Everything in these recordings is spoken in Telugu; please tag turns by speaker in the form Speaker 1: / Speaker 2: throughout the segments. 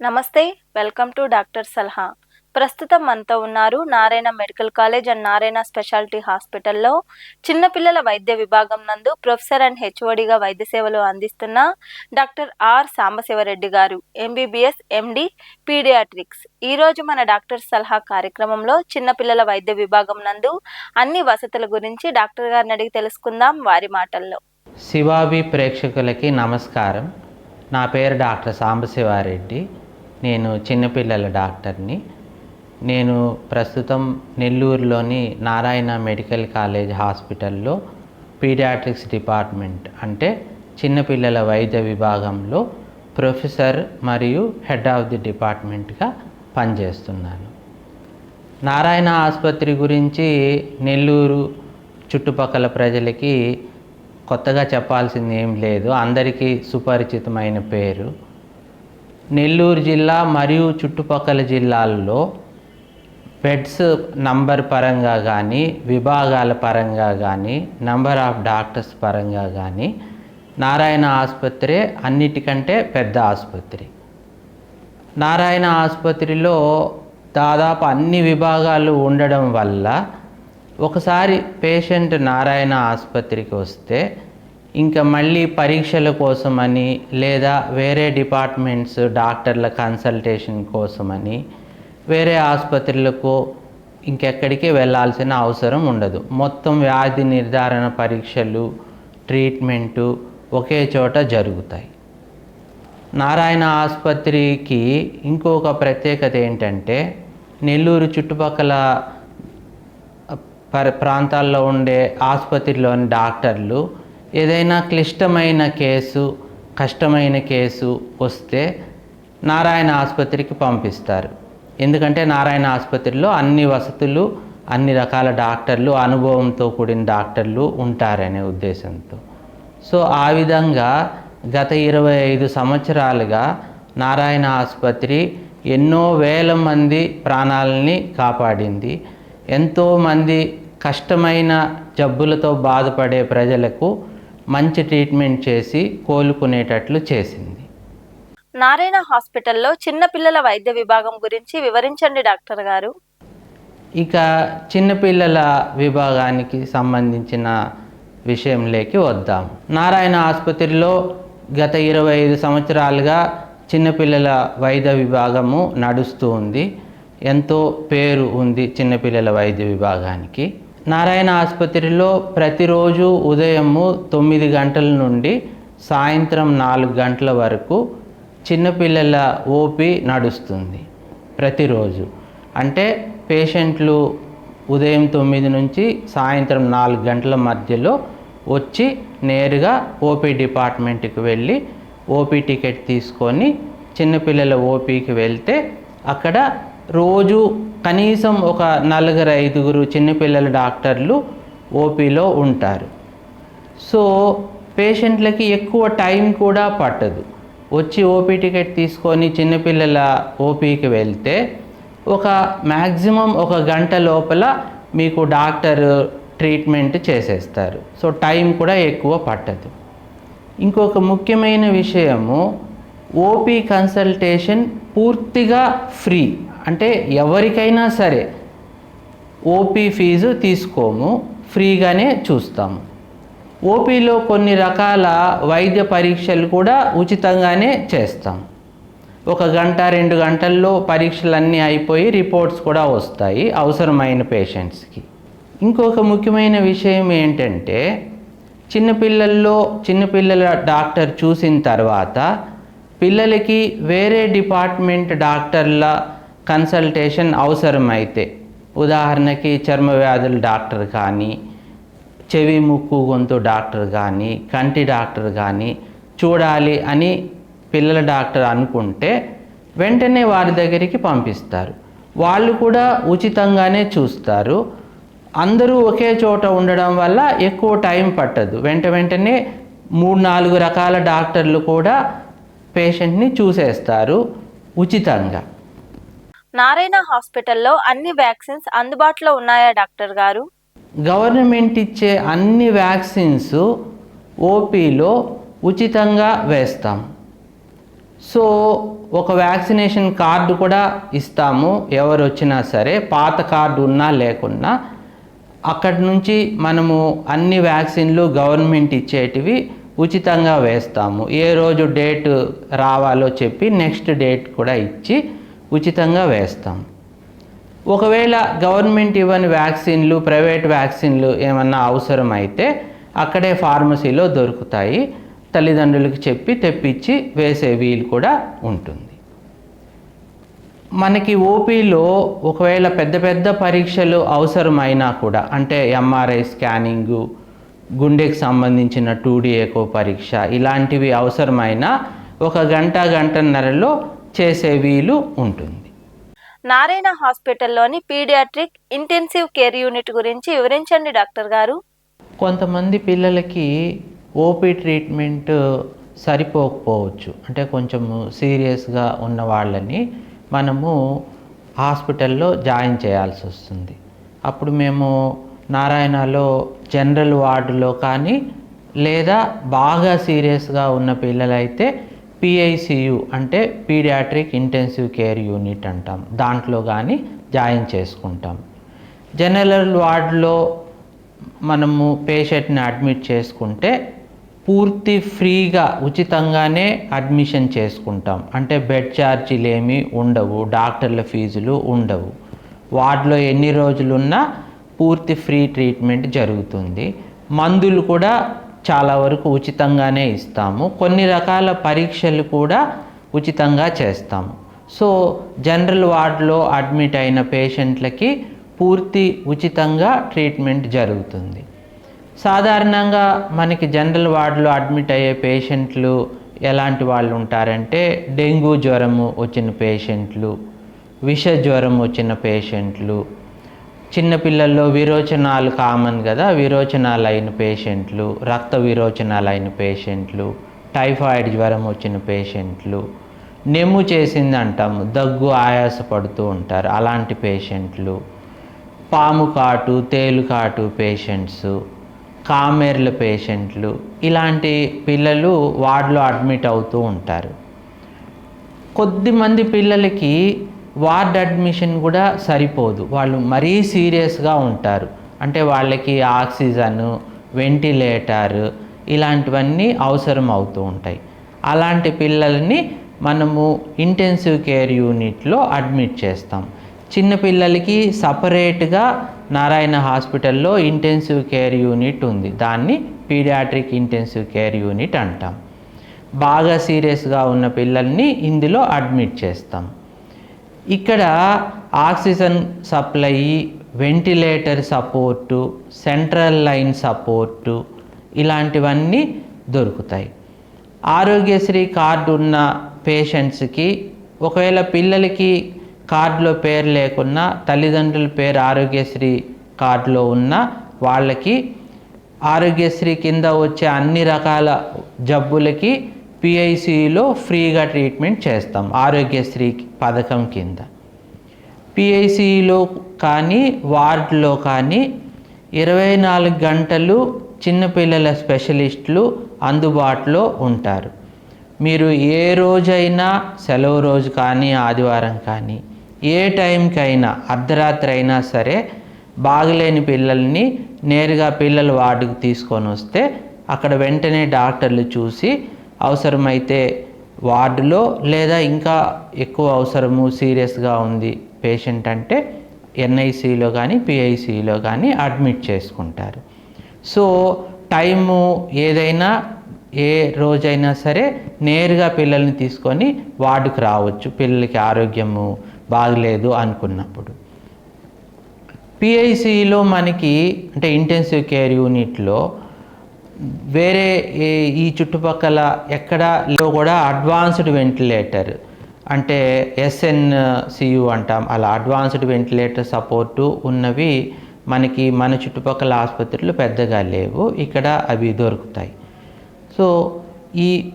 Speaker 1: నమస్తే వెల్కమ్ టు డాక్టర్ సలహా. ప్రస్తుతం మనతో ఉన్నారు Narayana medical college and Narayana speciality హాస్పిటల్లో చిన్నపిల్లల వైద్య విభాగం నందు ప్రొఫెసర్ అండ్ హెచ్ఓడిగా వైద్య సేవలు అందిస్తున్న డాక్టర్ ఆర్ సాంబశివరెడ్డి గారు ఎంబీబీఎస్ ఎండి పీడియాట్రిక్స్. ఈరోజు మన డాక్టర్ సలహా కార్యక్రమంలో చిన్నపిల్లల వైద్య విభాగం నందు అన్ని వసతుల గురించి డాక్టర్ గారిని అడిగి తెలుసుకుందాం వారి మాటల్లో.
Speaker 2: శివాబి ప్రేక్షకులకి నమస్కారం. నా పేరు డాక్టర్ సాంబశివారెడ్డి. నేను చిన్నపిల్లల డాక్టర్ని. నేను ప్రస్తుతం నెల్లూరులోని నారాయణ మెడికల్ కాలేజ్ హాస్పిటల్లో పీడియాట్రిక్స్ డిపార్ట్మెంట్ అంటే చిన్నపిల్లల వైద్య విభాగంలో ప్రొఫెసర్ మరియు హెడ్ ఆఫ్ ది డిపార్ట్మెంట్గా పనిచేస్తున్నాను. నారాయణ ఆసుపత్రి గురించి నెల్లూరు చుట్టుపక్కల ప్రజలకి కొత్తగా చెప్పాల్సింది ఏం లేదు. అందరికీ సుపరిచితమైన పేరు. నెల్లూరు జిల్లా మరియు చుట్టుపక్కల జిల్లాల్లో బెడ్స్ నంబర్ పరంగా కానీ విభాగాల పరంగా కానీ నంబర్ ఆఫ్ డాక్టర్స్ పరంగా కానీ నారాయణ ఆసుపత్రి అన్నిటికంటే పెద్ద ఆసుపత్రి. నారాయణ ఆసుపత్రిలో దాదాపు అన్ని విభాగాలు ఉండడం వల్ల ఒకసారి పేషెంట్ నారాయణ ఆసుపత్రికి వస్తే ఇంకా మళ్ళీ పరీక్షల కోసమని లేదా వేరే డిపార్ట్మెంట్స్ డాక్టర్ల కన్సల్టేషన్ కోసమని వేరే ఆసుపత్రులకు ఇంకెక్కడికి వెళ్ళాల్సిన అవసరం ఉండదు. మొత్తం వ్యాధి నిర్ధారణ పరీక్షలు ట్రీట్మెంటు ఒకే చోట జరుగుతాయి. నారాయణ ఆసుపత్రికి ఇంకొక ప్రత్యేకత ఏంటంటే నెల్లూరు చుట్టుపక్కల పర ప్రాంతాల్లో ఉండే ఆసుపత్రిలోని డాక్టర్లు ఏదైనా క్లిష్టమైన కేసు కష్టమైన కేసు వస్తే నారాయణ ఆసుపత్రికి పంపిస్తారు. ఎందుకంటే నారాయణ ఆసుపత్రిలో అన్ని వసతులు అన్ని రకాల డాక్టర్లు అనుభవంతో కూడిన డాక్టర్లు ఉంటారనే ఉద్దేశంతో. సో ఆ విధంగా గత ఇరవై ఐదు సంవత్సరాలుగా నారాయణ ఆసుపత్రి ఎన్నో వేల మంది ప్రాణాలని కాపాడింది. ఎంతోమంది కష్టమైన జబ్బులతో బాధపడే ప్రజలకు మంచి ట్రీట్మెంట్ చేసి కోలుకునేటట్లు చేసింది.
Speaker 1: నారాయణ హాస్పిటల్లో చిన్నపిల్లల వైద్య విభాగం గురించి వివరించండి డాక్టర్ గారు.
Speaker 2: ఇక చిన్నపిల్లల విభాగానికి సంబంధించిన విషయంలోకి వద్దాం. నారాయణ ఆసుపత్రిలో గత ఇరవై ఐదు సంవత్సరాలుగా చిన్నపిల్లల వైద్య విభాగము నడుస్తూ ఉంది. ఎంతో పేరు ఉంది చిన్నపిల్లల వైద్య విభాగానికి. నారాయణ ఆసుపత్రిలో ప్రతిరోజు ఉదయము తొమ్మిది గంటల నుండి సాయంత్రం నాలుగు గంటల వరకు చిన్నపిల్లల ఓపీ నడుస్తుంది ప్రతిరోజు. అంటే పేషెంట్లు ఉదయం తొమ్మిది నుంచి సాయంత్రం నాలుగు గంటల మధ్యలో వచ్చి నేరుగా ఓపీ డిపార్ట్మెంట్కి వెళ్ళి ఓపీ టికెట్ తీసుకొని చిన్నపిల్లల ఓపీకి వెళ్తే అక్కడ రోజు కనీసం ఒక నలుగురు ఐదుగురు చిన్నపిల్లల డాక్టర్లు ఓపీలో ఉంటారు. సో పేషెంట్లకి ఎక్కువ టైం కూడా పట్టదు. వచ్చి ఓపీ టికెట్ తీసుకొని చిన్నపిల్లల ఓపీకి వెళ్తే ఒక మ్యాక్సిమం ఒక గంట లోపల మీకు డాక్టర్ ట్రీట్మెంట్ చేసేస్తారు. సో టైం కూడా ఎక్కువ పట్టదు. ఇంకొక ముఖ్యమైన విషయము ఓపీ కన్సల్టేషన్ పూర్తిగా ఫ్రీ. అంటే ఎవరికైనా సరే ఓపీ ఫీజు తీసుకోము ఫ్రీగానే చూస్తాము. ఓపీలో కొన్ని రకాల వైద్య పరీక్షలు కూడా ఉచితంగానే చేస్తాం ఒక గంట రెండు గంటల్లో పరీక్షలన్నీ అయిపోయి రిపోర్ట్స్ కూడా వస్తాయి అవసరమైన పేషెంట్స్కి. ఇంకొక ముఖ్యమైన విషయం ఏంటంటే చిన్నపిల్లల్లో చిన్నపిల్లల డాక్టర్ చూసిన తర్వాత పిల్లలకి వేరే డిపార్ట్మెంట్ డాక్టర్ల కన్సల్టేషన్ అవసరమైతే ఉదాహరణకి చర్మ వ్యాధుల డాక్టర్ కానీ చెవి ముక్కు గొంతు డాక్టర్ కానీ కంటి డాక్టర్ కానీ చూడాలి అని పిల్లల డాక్టర్ అనుకుంటే వెంటనే వారి దగ్గరికి పంపిస్తారు. వాళ్ళు కూడా ఉచితంగానే చూస్తారు. అందరూ ఒకే చోట ఉండడం వల్ల ఎక్కువ టైం పట్టదు. వెంట వెంటనే మూడు నాలుగు రకాల డాక్టర్లు కూడా పేషెంట్ని చూసేస్తారు ఉచితంగా.
Speaker 1: నారాయణ హాస్పిటల్లో అన్ని వ్యాక్సిన్స్ అందుబాటులో ఉన్నాయా డాక్టర్ గారు?
Speaker 2: గవర్నమెంట్ ఇచ్చే అన్ని వ్యాక్సిన్స్ ఓపీలో ఉచితంగా వేస్తాం. సో ఒక వ్యాక్సినేషన్ కార్డు కూడా ఇస్తాము ఎవరు వచ్చినా సరే పాత కార్డు ఉన్నా లేకున్నా. అక్కడి నుంచి మనము అన్ని వ్యాక్సిన్లు గవర్నమెంట్ ఇచ్చేటివి ఉచితంగా వేస్తాము. ఏ రోజు డేట్ రావాలో చెప్పి నెక్స్ట్ డేట్ కూడా ఇచ్చి ఉచితంగా వేస్తాం. ఒకవేళ గవర్నమెంట్ ఇవ్వని వ్యాక్సిన్లు ప్రైవేట్ వ్యాక్సిన్లు ఏమన్నా అవసరమైతే అక్కడే ఫార్మసీలో దొరుకుతాయి. తల్లిదండ్రులకు చెప్పి తెప్పించి వేసే వీలు కూడా ఉంటుంది. మనకి ఓపీలో ఒకవేళ పెద్ద పెద్ద పరీక్షలు అవసరమైనా కూడా అంటే ఎంఆర్ఐ స్కానింగు గుండెకి సంబంధించిన టూడీ ఎకో పరీక్ష ఇలాంటివి అవసరమైనా ఒక గంట గంటన్నరలో చేసే వీలు ఉంటుంది.
Speaker 1: నారాయణ హాస్పిటల్లోని పీడియాట్రిక్ ఇంటెన్సివ్ కేర్ యూనిట్ గురించి వివరించండి డాక్టర్ గారు.
Speaker 2: కొంతమంది పిల్లలకి ఓపీ ట్రీట్మెంట్ సరిపోకపోవచ్చు. అంటే కొంచెము సీరియస్గా ఉన్న వాళ్ళని మనము హాస్పిటల్లో జాయిన్ చేయాల్సి వస్తుంది. అప్పుడు మేము నారాయణలో జనరల్ వార్డులో కానీ లేదా బాగా సీరియస్గా ఉన్న పిల్లలైతే పిఐసియు అంటే పీడియాట్రిక్ ఇంటెన్సివ్ కేర్ యూనిట్ అంటాం. దాంట్లో కానీ జాయిన్ చేసుకుంటాం. జనరల్ వార్డులో మనము పేషెంట్ని అడ్మిట్ చేసుకుంటే పూర్తి ఫ్రీగా ఉచితంగానే అడ్మిషన్ చేసుకుంటాం. అంటే బెడ్ ఛార్జీలు ఏమీ ఉండవు డాక్టర్ల ఫీజులు ఉండవు. వార్డులో ఎన్ని రోజులున్నా పూర్తి ఫ్రీ ట్రీట్మెంట్ జరుగుతుంది. మందులు కూడా చాలా వరకు ఉచితంగానే ఇస్తాము. కొన్ని రకాల పరీక్షలు కూడా ఉచితంగా చేస్తాము. సో జనరల్ వార్డులో అడ్మిట్ అయిన పేషెంట్లకి పూర్తి ఉచితంగా ట్రీట్మెంట్ జరుగుతుంది. సాధారణంగా మనకి జనరల్ వార్డులో అడ్మిట్ అయ్యే పేషెంట్లు ఎలాంటి వాళ్ళు ఉంటారంటే డెంగ్యూ జ్వరము వచ్చిన పేషెంట్లు విష జ్వరం వచ్చిన పేషెంట్లు చిన్నపిల్లల్లో విరోచనాలు కామన్ కదా విరోచనాలు అయిన పేషెంట్లు రక్త విరోచనాలు అయిన పేషెంట్లు టైఫాయిడ్ జ్వరం వచ్చిన పేషెంట్లు నెమ్ము చేసింది అంటాము దగ్గు ఆయాస పడుతూ ఉంటారు అలాంటి పేషెంట్లు. పాము కాటు తేలు కాటు పేషెంట్స్ కామెర్ల పేషెంట్లు ఇలాంటి పిల్లలు వార్డులో అడ్మిట్ అవుతూ ఉంటారు. కొద్దిమంది పిల్లలకి వార్డ్ అడ్మిషన్ కూడా సరిపోదు. వాళ్ళు మరీ సీరియస్గా ఉంటారు. అంటే వాళ్ళకి ఆక్సిజను వెంటిలేటర్ ఇలాంటివన్నీ అవసరం అవుతూ ఉంటాయి. అలాంటి పిల్లల్ని మనము ఇంటెన్సివ్ కేర్ యూనిట్లో అడ్మిట్ చేస్తాం. చిన్నపిల్లలకి సపరేట్గా నారాయణ హాస్పిటల్లో ఇంటెన్సివ్ కేర్ యూనిట్ ఉంది. దాన్ని పీడియాట్రిక్ ఇంటెన్సివ్ కేర్ యూనిట్ అంటాం. బాగా సీరియస్గా ఉన్న పిల్లల్ని ఇందులో అడ్మిట్ చేస్తాం. ఇక్కడ oxygen supply ventilator support central line support ఇలాంటివన్నీ దొరుకుతాయి. ఆరోగ్యశ్రీ కార్డు ఉన్న పేషెంట్స్కి ఒకవేళ పిల్లలకి కార్డులో పేరు లేకున్నా తల్లిదండ్రుల పేరు ఆరోగ్యశ్రీ కార్డులో ఉన్న వాళ్ళకి ఆరోగ్యశ్రీ కింద వచ్చే అన్ని రకాల జబ్బులకి పిఐసిలో ఫ్రీగా ట్రీట్మెంట్ చేస్తాం ఆరోగ్యశ్రీ పథకం కింద. పిఐసిలో కానీ వార్డులో కానీ ఇరవై నాలుగు గంటలు చిన్నపిల్లల స్పెషలిస్టులు అందుబాటులో ఉంటారు. మీరు ఏ రోజైనా సెలవు రోజు కానీ ఆదివారం కానీ ఏ టైంకైనా అర్ధరాత్రి అయినా సరే బాగలేని పిల్లల్ని నేరుగా పిల్లల వార్డుకు తీసుకొని వస్తే అక్కడ వెంటనే డాక్టర్లు చూసి అవసరమైతే వార్డులో లేదా ఇంకా ఎక్కువ అవసరము సీరియస్గా ఉంది పేషెంట్ అంటే ఎన్ఐసిలో కానీ పిఐసిలో కానీ అడ్మిట్ చేసుకుంటారు. సో టైము ఏదైనా ఏ రోజైనా సరే నేరుగా పిల్లల్ని తీసుకొని వార్డుకు రావచ్చు. పిల్లలకి ఆరోగ్యము బాగలేదు అనుకున్నప్పుడు. పిఐసిలో మనకి అంటే ఇంటెన్సివ్ కేర్ యూనిట్లో వేరే ఈ- చుట్టుపక్కల ఎక్కడ కూడా అడ్వాన్స్డ్ వెంటిలేటర్. అంటే ఎస్ఎన్సియు అంటాం. అలా అడ్వాన్స్డ్ వెంటిలేటర్ సపోర్టు ఉన్నవి మనకి మన చుట్టుపక్కల ఆసుపత్రులు పెద్దగా లేవు. ఇక్కడ అవి దొరుకుతాయి. సో ఈ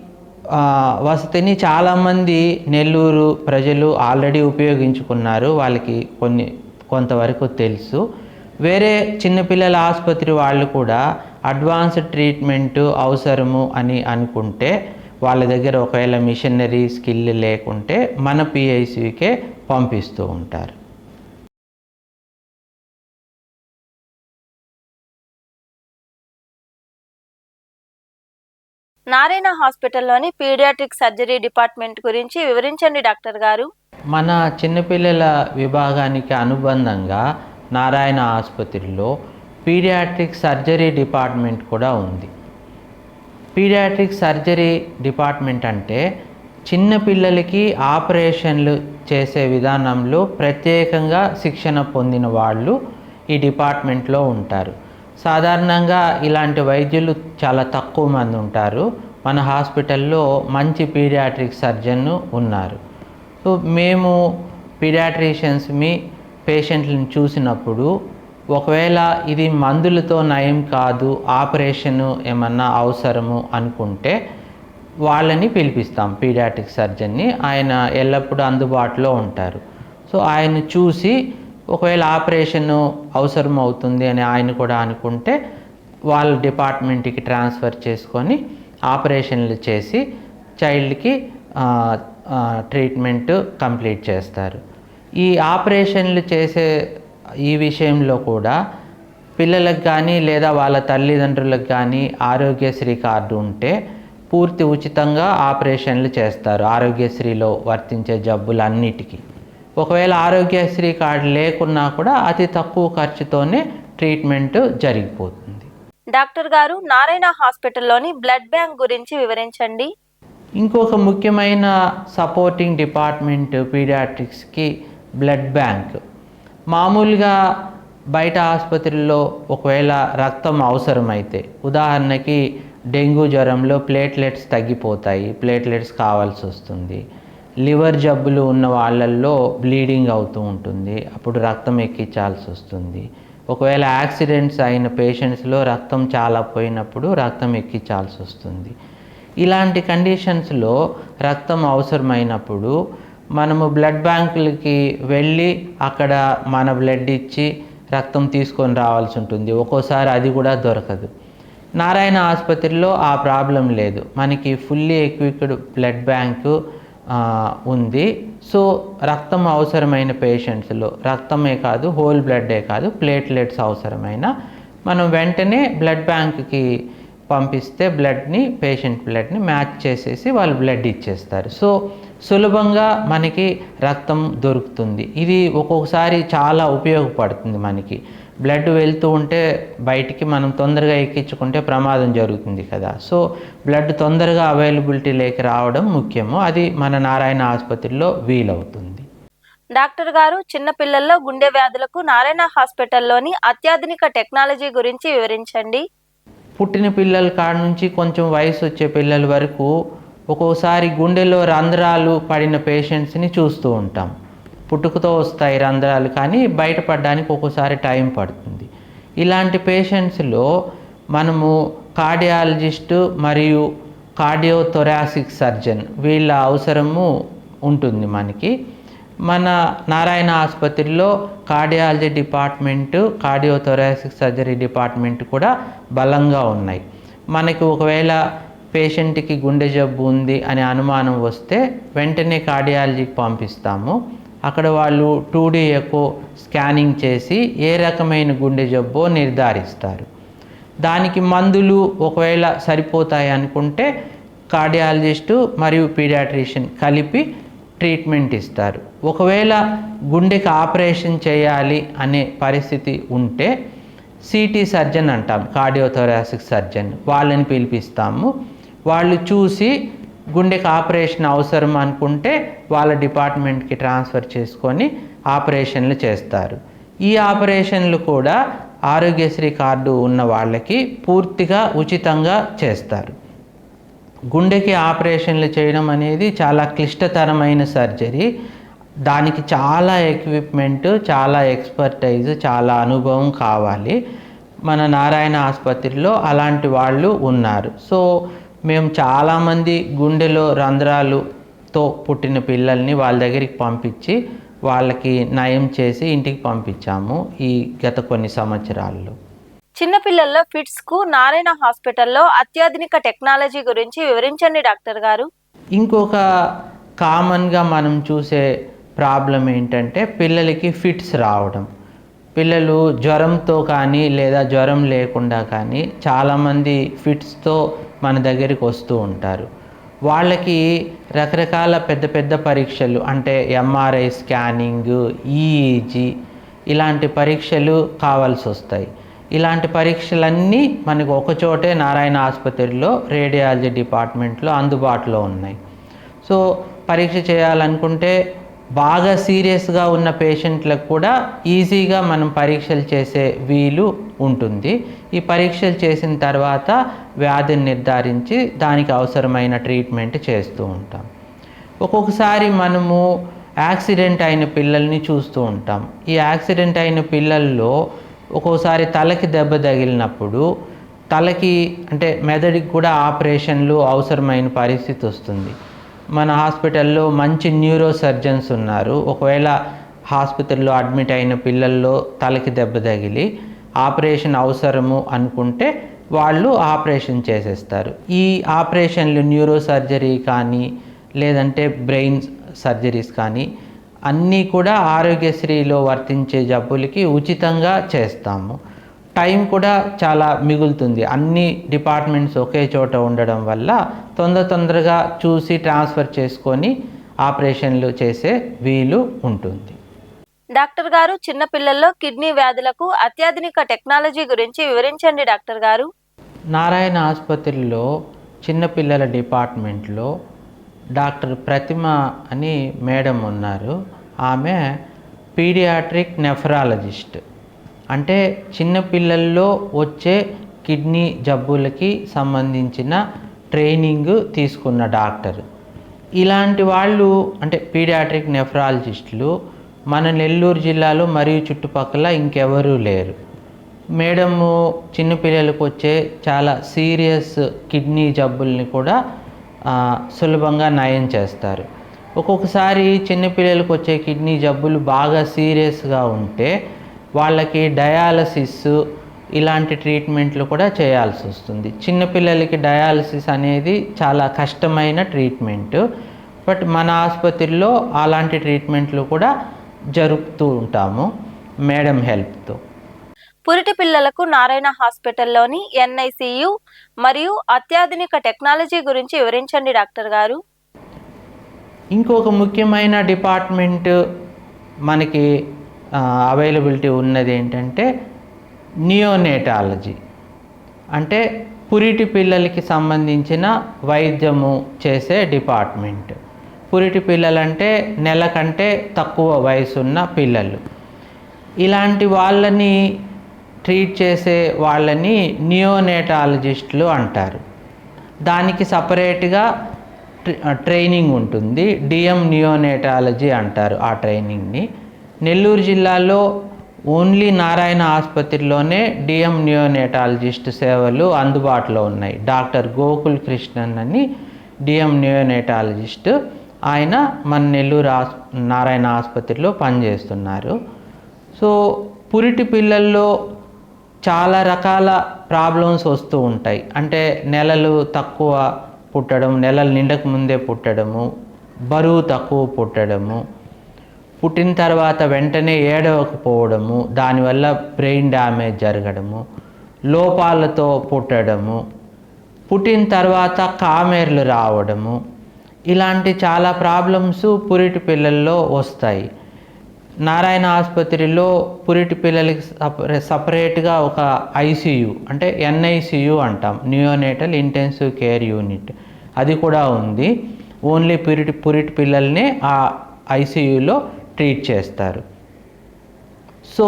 Speaker 2: వసతిని చాలామంది నెల్లూరు ప్రజలు ఆల్రెడీ ఉపయోగించుకున్నారు. వాళ్ళకి కొన్ని కొంతవరకు తెలుసు. వేరే చిన్నపిల్లల ఆసుపత్రి వాళ్ళు కూడా అడ్వాన్స్డ్ ట్రీట్మెంట్ అవసరము అని అనుకుంటే వాళ్ళ దగ్గర ఒకవేళ మిషనరీ స్కిల్ లేకుంటే మన పిఐసికే పంపిస్తూ ఉంటారు.
Speaker 1: నారాయణ హాస్పిటల్లోని పీడియాట్రిక్ సర్జరీ డిపార్ట్మెంట్ గురించి వివరించండి డాక్టర్ గారు.
Speaker 2: మన చిన్నపిల్లల విభాగానికి అనుబంధంగా నారాయణ ఆసుపత్రిలో పీడియాట్రిక్ సర్జరీ డిపార్ట్మెంట్ కూడా ఉంది. పీడియాట్రిక్ సర్జరీ డిపార్ట్మెంట్ అంటే చిన్నపిల్లలకి ఆపరేషన్లు చేసే విధానంలో ప్రత్యేకంగా శిక్షణ పొందిన వాళ్ళు ఈ డిపార్ట్మెంట్లో ఉంటారు. సాధారణంగా ఇలాంటి వైద్యులు చాలా తక్కువ మంది ఉంటారు. మన హాస్పిటల్లో మంచి పీడియాట్రిక్ సర్జన్ ఉన్నారు. సో మేము పీడియాట్రిషియన్స్ మీ పేషెంట్లను చూసినప్పుడు ఒకవేళ ఇది మందులతో నయం కాదు ఆపరేషన్ ఏమన్నా అవసరము అనుకుంటే వాళ్ళని పిలిపిస్తాం పీడియాటిక్ సర్జన్ని. ఆయన ఎల్లప్పుడూ అందుబాటులో ఉంటారు. సో ఆయన చూసి ఒకవేళ ఆపరేషన్ అవసరం అవుతుంది అని ఆయన కూడా అనుకుంటే వాళ్ళ డిపార్ట్మెంట్కి ట్రాన్స్ఫర్ చేసుకొని ఆపరేషన్లు చేసి చైల్డ్కి ట్రీట్మెంట్ కంప్లీట్ చేస్తారు. ఈ ఆపరేషన్లు చేసే ఈ విషయంలో కూడా పిల్లలకు కానీ లేదా వాళ్ళ తల్లిదండ్రులకు కానీ ఆరోగ్యశ్రీ కార్డు ఉంటే పూర్తి ఉచితంగా ఆపరేషన్లు చేస్తారు ఆరోగ్యశ్రీలో వర్తించే జబ్బులన్నిటికీ. ఒకవేళ ఆరోగ్యశ్రీ కార్డు లేకున్నా కూడా అతి తక్కువ ఖర్చుతోనే ట్రీట్మెంట్ జరిగిపోతుంది.
Speaker 1: డాక్టర్ గారు నారాయణ హాస్పిటల్లోని బ్లడ్ బ్యాంక్ గురించి వివరించండి.
Speaker 2: ఇంకొక ముఖ్యమైన సపోర్టింగ్ డిపార్ట్మెంట్ పీడియాట్రిక్స్కి బ్లడ్ బ్యాంక్. మామూలుగా బయట ఆసుపత్రుల్లో ఒకవేళ రక్తం అవసరమైతే ఉదాహరణకి డెంగ్యూ జ్వరంలో ప్లేట్లెట్స్ తగ్గిపోతాయి ప్లేట్లెట్స్ కావాల్సి వస్తుంది. లివర్ జబ్బులు ఉన్న వాళ్ళల్లో బ్లీడింగ్ అవుతూ ఉంటుంది అప్పుడు రక్తం ఎక్కించాల్సి వస్తుంది. ఒకవేళ యాక్సిడెంట్స్ అయిన పేషెంట్స్లో రక్తం చాలా పోయినప్పుడు రక్తం ఎక్కించాల్సి వస్తుంది. ఇలాంటి కండిషన్స్లో రక్తం అవసరమైనప్పుడు మనము బ్లడ్ బ్యాంకులకి వెళ్ళి అక్కడ మన బ్లడ్ ఇచ్చి రక్తం తీసుకొని రావాల్సి ఉంటుంది. ఒక్కోసారి అది కూడా దొరకదు. నారాయణ ఆసుపత్రిలో ఆ ప్రాబ్లం లేదు. మనకి ఫుల్లీ ఎక్విప్డ్ బ్లడ్ బ్యాంకు ఉంది. సో రక్తం అవసరమైన పేషెంట్స్లో రక్తమే కాదు హోల్ బ్లడ్డే కాదు ప్లేట్లెట్స్ అవసరమైన. మనం వెంటనే బ్లడ్ బ్యాంక్కి పంపిస్తే బ్లడ్ని పేషెంట్ బ్లడ్ని మ్యాచ్ చేసేసి వాళ్ళు బ్లడ్ ఇచ్చేస్తారు. సో సులభంగా మనకి రక్తం దొరుకుతుంది. ఇది ఒక్కొక్కసారి చాలా ఉపయోగపడుతుంది మనకి. బ్లడ్ వెళ్తూ ఉంటే బయటికి మనం తొందరగా ఎక్కించుకుంటే ప్రమాదం జరుగుతుంది కదా. సో బ్లడ్ తొందరగా అవైలబిలిటీ లేక రావడం ముఖ్యము. అది మన నారాయణ ఆసుపత్రిలో వీలవుతుంది.
Speaker 1: డాక్టర్ గారు చిన్న పిల్లల్లో గుండె వ్యాధులకు నారాయణ హాస్పిటల్లోని అత్యాధునిక టెక్నాలజీ గురించి వివరించండి.
Speaker 2: పుట్టిన పిల్లల కాడ నుంచి కొంచెం వయసు వచ్చే పిల్లల వరకు ఒక్కోసారి గుండెలో రంధ్రాలు పడిన పేషెంట్స్ని చూస్తూ ఉంటాం. పుట్టుకతో వస్తాయి రంధ్రాలు కానీ బయటపడడానికి ఒక్కోసారి టైం పడుతుంది. ఇలాంటి పేషెంట్స్లో మనము కార్డియాలజిస్టు మరియు కార్డియోథొరాసిక్ సర్జన్ వీళ్ళ అవసరము ఉంటుంది మనకి. మన నారాయణ ఆసుపత్రిలో cardiology department cardiothoracic surgery department కూడా బలంగా ఉన్నాయి. మనకి ఒకవేళ పేషెంట్కి గుండె జబ్బు ఉంది అనే అనుమానం వస్తే వెంటనే కార్డియాలజీకి పంపిస్తాము. అక్కడ వాళ్ళు టూ డీ ఎకో స్కానింగ్ చేసి ఏ రకమైన గుండె జబ్బో నిర్ధారిస్తారు. దానికి మందులు ఒకవేళ సరిపోతాయి అనుకుంటే కార్డియాలజిస్టు మరియు పీడియాట్రిషియన్ కలిపి ట్రీట్మెంట్ ఇస్తారు. ఒకవేళ గుండెకి ఆపరేషన్ చేయాలి అనే పరిస్థితి ఉంటే సిటీ సర్జన్ అంటాం కార్డియోథొరాసిక్ సర్జన్. వాళ్ళని పిలిపిస్తాము. వాళ్ళు చూసి గుండెకి ఆపరేషన్ అవసరం అనుకుంటే వాళ్ళ డిపార్ట్మెంట్కి ట్రాన్స్ఫర్ చేసుకొని ఆపరేషన్లు చేస్తారు. ఈ ఆపరేషన్లు కూడా ఆరోగ్యశ్రీ కార్డు ఉన్న వాళ్ళకి పూర్తిగా ఉచితంగా చేస్తారు. గుండెకి ఆపరేషన్లు చేయడం అనేది చాలా క్లిష్టతరమైన సర్జరీ. దానికి చాలా ఎక్విప్మెంట్ చాలా ఎక్స్పర్టైజ్ చాలా అనుభవం కావాలి. మన నారాయణ ఆసుపత్రిలో అలాంటి వాళ్ళు ఉన్నారు. సో మేము చాలామంది గుండెలో రంధ్రాలుతో పుట్టిన పిల్లల్ని వాళ్ళ దగ్గరికి పంపించి వాళ్ళకి నయం చేసి ఇంటికి పంపించాము ఈ గత కొన్ని సంవత్సరాల్లో.
Speaker 1: చిన్నపిల్లల్లో ఫిట్స్కు నారాయణ హాస్పిటల్లో అత్యాధునిక టెక్నాలజీ గురించి వివరించండి డాక్టర్ గారు.
Speaker 2: ఇంకొక కామన్గా మనం చూసే ప్రాబ్లం ఏంటంటే పిల్లలకి ఫిట్స్ రావడం. పిల్లలు జ్వరంతో కానీ లేదా జ్వరం లేకుండా కానీ చాలామంది ఫిట్స్తో మన దగ్గరికి వస్తూ ఉంటారు. వాళ్ళకి రకరకాల పెద్ద పెద్ద పరీక్షలు అంటే ఎంఆర్ఐ స్కానింగ్ ఈఈజీ ఇలాంటి పరీక్షలు కావాల్సి వస్తాయి. ఇలాంటి పరీక్షలన్నీ మనకు ఒకచోటే నారాయణ ఆసుపత్రిలో రేడియాలజీ డిపార్ట్మెంట్లో అందుబాటులో ఉన్నాయి. సో పరీక్ష చేయాలనుకుంటే బాగా సీరియస్గా ఉన్న పేషెంట్లకు కూడా ఈజీగా మనం పరీక్షలు చేసే వీలు ఉంటుంది. ఈ పరీక్షలు చేసిన తర్వాత వ్యాధిని నిర్ధారించి దానికి అవసరమైన ట్రీట్మెంట్ చేస్తూ ఉంటాం. ఒక్కొక్కసారి మనము యాక్సిడెంట్ అయిన పిల్లల్ని చూస్తూ ఉంటాం. ఈ యాక్సిడెంట్ అయిన పిల్లల్లో ఒక్కోసారి తలకి దెబ్బ తగిలినప్పుడు తలకి అంటే మెదడుకి కూడా ఆపరేషన్లు అవసరమైన పరిస్థితి వస్తుంది. మన హాస్పిటల్లో మంచి న్యూరో సర్జన్స్ ఉన్నారు. ఒకవేళ హాస్పిటల్లో అడ్మిట్ అయిన పిల్లల్లో తలకి దెబ్బ తగిలి ఆపరేషన్ అవసరము అనుకుంటే వాళ్ళు ఆపరేషన్ చేసేస్తారు. ఈ ఆపరేషన్లు న్యూరో సర్జరీ కానీ లేదంటే బ్రెయిన్ సర్జరీస్ కానీ అన్నీ కూడా ఆరోగ్యశ్రీలో వర్తించే జబ్బులకి ఉచితంగా చేస్తాము. టైం కూడా చాలా మిగులుతుంది. అన్ని డిపార్ట్మెంట్స్ ఒకే చోట ఉండడం వల్ల తొందర తొందరగా చూసి ట్రాన్స్ఫర్ చేసుకొని ఆపరేషన్లు చేసే వీలు ఉంటుంది.
Speaker 1: డాక్టర్ గారు చిన్నపిల్లల్లో కిడ్నీ వ్యాధులకు అత్యాధునిక టెక్నాలజీ గురించి వివరించండి డాక్టర్ గారు.
Speaker 2: నారాయణ ఆసుపత్రిలో చిన్నపిల్లల డిపార్ట్మెంట్లో డాక్టర్ ప్రతిమ అని మేడం ఉన్నారు. ఆమె పీడియాట్రిక్ నెఫ్రాలజిస్ట్. అంటే చిన్నపిల్లల్లో వచ్చే కిడ్నీ జబ్బులకి సంబంధించిన ట్రైనింగ్ తీసుకున్న డాక్టర్. ఇలాంటి వాళ్ళు అంటే పీడియాట్రిక్ నెఫ్రాలజిస్టులు మన నెల్లూరు జిల్లాలో మరియు చుట్టుపక్కల ఇంకెవరూ లేరు. మేడము చిన్నపిల్లలకు వచ్చే చాలా సీరియస్ కిడ్నీ జబ్బుల్ని కూడా సులభంగా నయం చేస్తారు. ఒక్కొక్కసారి చిన్నపిల్లలకు వచ్చే కిడ్నీ జబ్బులు బాగా సీరియస్గా ఉంటే వాళ్ళకి డయాలసిస్ ఇలాంటి ట్రీట్మెంట్లు కూడా చేయాల్సి వస్తుంది. చిన్నపిల్లలకి డయాలసిస్ అనేది చాలా కష్టమైన ట్రీట్మెంట్. బట్ మన ఆసుపత్రిలో అలాంటి ట్రీట్మెంట్లు కూడా జరుపుతూ ఉంటాము మేడం హెల్ప్తో.
Speaker 1: పురిటి పిల్లలకు నారాయణ హాస్పిటల్లోని ఎన్ఐసియు మరియు అత్యాధునిక టెక్నాలజీ గురించి వివరించండి డాక్టర్ గారు.
Speaker 2: ఇంకొక ముఖ్యమైన డిపార్ట్మెంట్ మనకి అవైలబిలిటీ ఉన్నది ఏంటంటే నియోనేటాలజీ అంటే పురిటి పిల్లలకి సంబంధించిన వైద్యము చేసే డిపార్ట్మెంట్ పురిటి పిల్లలంటే నెల కంటే తక్కువ వయసున్న పిల్లలు. ఇలాంటి వాళ్ళని ట్రీట్ చేసే వాళ్ళని నియోనేటాలజిస్టులు అంటారు. దానికి సపరేట్గా ట్రైనింగ్ ఉంటుంది. డిఎం నియోనేటాలజీ అంటారు ఆ ట్రైనింగ్ని నెల్లూరు జిల్లాలో ఓన్లీ నారాయణ ఆసుపత్రిలోనే డిఎం నియోనేటాలజిస్ట్ సేవలు అందుబాటులో ఉన్నాయి. డాక్టర్ గోకుల్ కృష్ణన్ అని డిఎం నియోనేటాలజిస్ట్. ఆయన మన నెల్లూరు ఆస్ నారాయణ ఆసుపత్రిలో పనిచేస్తున్నారు. సో పురిటి పిల్లల్లో చాలా రకాల ప్రాబ్లమ్స్ వస్తూ ఉంటాయి. అంటే నెలలు తక్కువ పుట్టడం నెలలు నిండక ముందే పుట్టడము బరువు తక్కువ పుట్టడము పుట్టిన తర్వాత వెంటనే ఏడవకపోవడము దానివల్ల బ్రెయిన్ డ్యామేజ్ జరగడము లోపాలతో పుట్టడము పుట్టిన తర్వాత కామేర్లు రావడము ఇలాంటి చాలా ప్రాబ్లమ్స్ పురిటి పిల్లల్లో వస్తాయి. నారాయణ ఆసుపత్రిలో పురిటి పిల్లలకి సపరే సపరేట్గా ఒక ఐసీయూ అంటే ఎన్ఐసియు అంటాం నియోనేటల్ ఇంటెన్సివ్ కేర్ యూనిట్. అది కూడా ఉంది. ఓన్లీ పురిటి పురిటి పిల్లల్ని ఆ ఐసీయూలో ట్రీట్ చేస్తారు. సో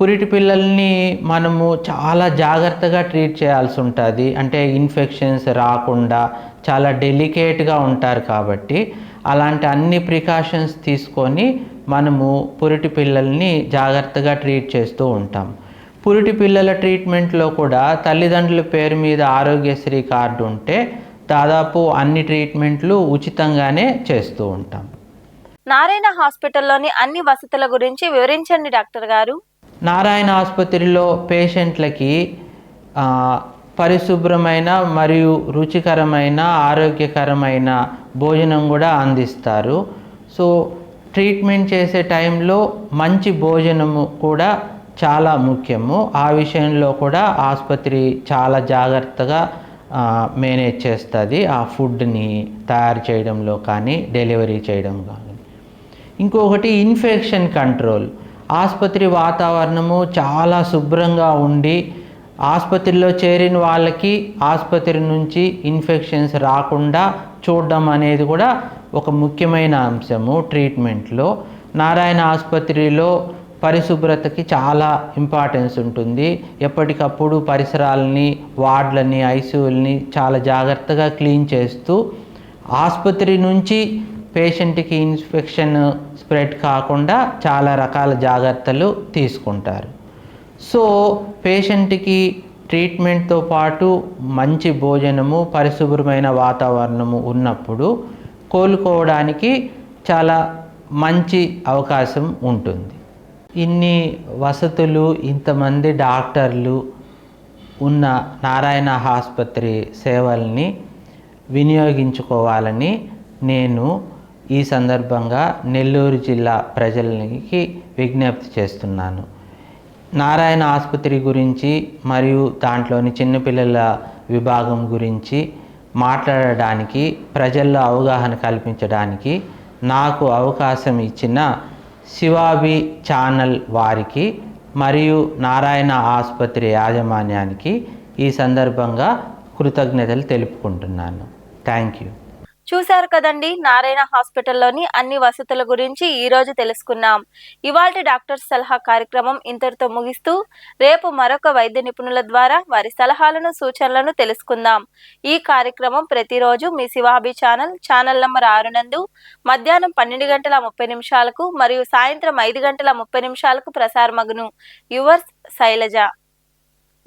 Speaker 2: పురిటి పిల్లల్ని మనము చాలా జాగ్రత్తగా ట్రీట్ చేయాల్సి ఉంటుంది. అంటే ఇన్ఫెక్షన్స్ రాకుండా చాలా డెలికేట్గా ఉంటారు కాబట్టి అలాంటి అన్ని ప్రికాషన్స్ తీసుకొని మనము పురిటి పిల్లల్ని జాగ్రత్తగా ట్రీట్ చేస్తూ ఉంటాం. పురిటి పిల్లల ట్రీట్మెంట్లో కూడా తల్లిదండ్రుల పేరు మీద ఆరోగ్యశ్రీ కార్డు ఉంటే దాదాపు అన్ని ట్రీట్మెంట్లు ఉచితంగానే చేస్తూ ఉంటాం.
Speaker 1: నారాయణ హాస్పిటల్లోని అన్ని వసతుల గురించి వివరించండి డాక్టర్ గారు.
Speaker 2: నారాయణ ఆసుపత్రిలో పేషెంట్లకి పరిశుభ్రమైన మరియు రుచికరమైన ఆరోగ్యకరమైన భోజనం కూడా అందిస్తారు. సో ట్రీట్మెంట్ చేసే టైంలో మంచి భోజనము కూడా చాలా ముఖ్యము. ఆ విషయంలో కూడా ఆసుపత్రి చాలా జాగ్రత్తగా మేనేజ్ చేస్తుంది. ఆ ఫుడ్ని తయారు చేయడంలో కానీ డెలివరీ చేయడం కానీ ఇంకొకటి ఇన్ఫెక్షన్ కంట్రోల్. ఆసుపత్రి వాతావరణము చాలా శుభ్రంగా ఉండి ఆసుపత్రిలో చేరిన వాళ్ళకి ఆసుపత్రి నుంచి ఇన్ఫెక్షన్స్ రాకుండా చూడడం అనేది కూడా ఒక ముఖ్యమైన అంశము ట్రీట్మెంట్లో. నారాయణ ఆసుపత్రిలో పరిశుభ్రతకి చాలా ఇంపార్టెన్స్ ఉంటుంది. ఎప్పటికప్పుడు పరిసరాలని వార్డులని ఐసీయూలని చాలా జాగ్రత్తగా క్లీన్ చేస్తూ ఆసుపత్రి నుంచి పేషెంట్కి ఇన్ఫెక్షన్ స్ప్రెడ్ కాకుండా చాలా రకాల జాగ్రత్తలు తీసుకుంటారు. సో పేషెంట్కి ట్రీట్మెంట్తో పాటు మంచి భోజనము పరిశుభ్రమైన వాతావరణము ఉన్నప్పుడు కోలుకోవడానికి చాలా మంచి అవకాశం ఉంటుంది. ఇన్ని వసతులు ఇంతమంది డాక్టర్లు ఉన్న నారాయణ ఆసుపత్రి సేవల్ని వినియోగించుకోవాలని నేను ఈ సందర్భంగా నెల్లూరు జిల్లా ప్రజలకి విజ్ఞప్తి చేస్తున్నాను. నారాయణ ఆసుపత్రి గురించి మరియు దాంట్లోని చిన్నపిల్లల విభాగం గురించి మాట్లాడడానికి ప్రజల్లో అవగాహన కల్పించడానికి నాకు అవకాశం ఇచ్చిన శివాబి ఛానల్ వారికి మరియు నారాయణ ఆసుపత్రి యాజమాన్యానికి ఈ సందర్భంగా కృతజ్ఞతలు తెలుపుకుంటున్నాను. Thank you.
Speaker 1: చూశారు కదండి నారాయణ హాస్పిటల్లోని అన్ని వసతుల గురించి ఈ రోజు తెలుసుకున్నాం. ఇవాళ డాక్టర్ సలహా కార్యక్రమం ఇంతటితో ముగిస్తూ రేపు మరొక వైద్య నిపుణుల ద్వారా వారి సలహాలను సూచనలను తెలుసుకుందాం. ఈ కార్యక్రమం ప్రతిరోజు మీ శివాబి ఛానల్ ఛానల్ నంబర్ ఆరు నందు మధ్యాహ్నం పన్నెండు గంటల ముప్పై నిమిషాలకు మరియు సాయంత్రం ఐదు గంటల ముప్పై నిమిషాలకు ప్రసారమగును. యువర్స్ శైలజ